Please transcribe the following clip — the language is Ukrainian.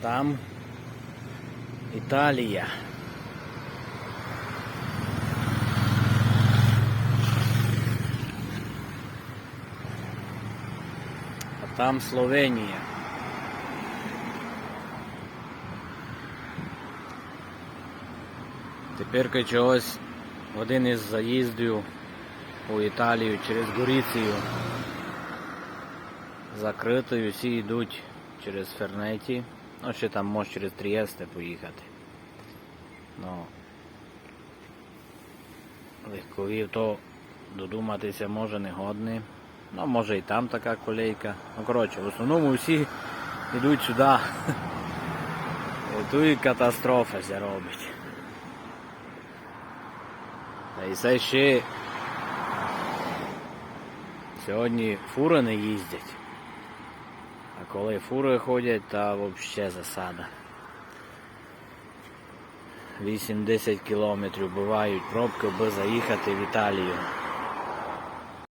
Там Італія. А там Словенія. Тепер чогось один із заїздів у Італію через Горіцію закритою, всі йдуть через Фернеті. Ну, ще там може через Трієсте поїхати. Ну, легковів то додуматися може не годний. Ну, може і там така колейка. Ну, коротше, в основному всі йдуть сюди. І тут і катастрофа ся робить. Та і це ще сьогодні фури не їздять. А коли фури ходять, то взагалі засада. 8-10 кілометрів бувають пробки, аби заїхати в Італію.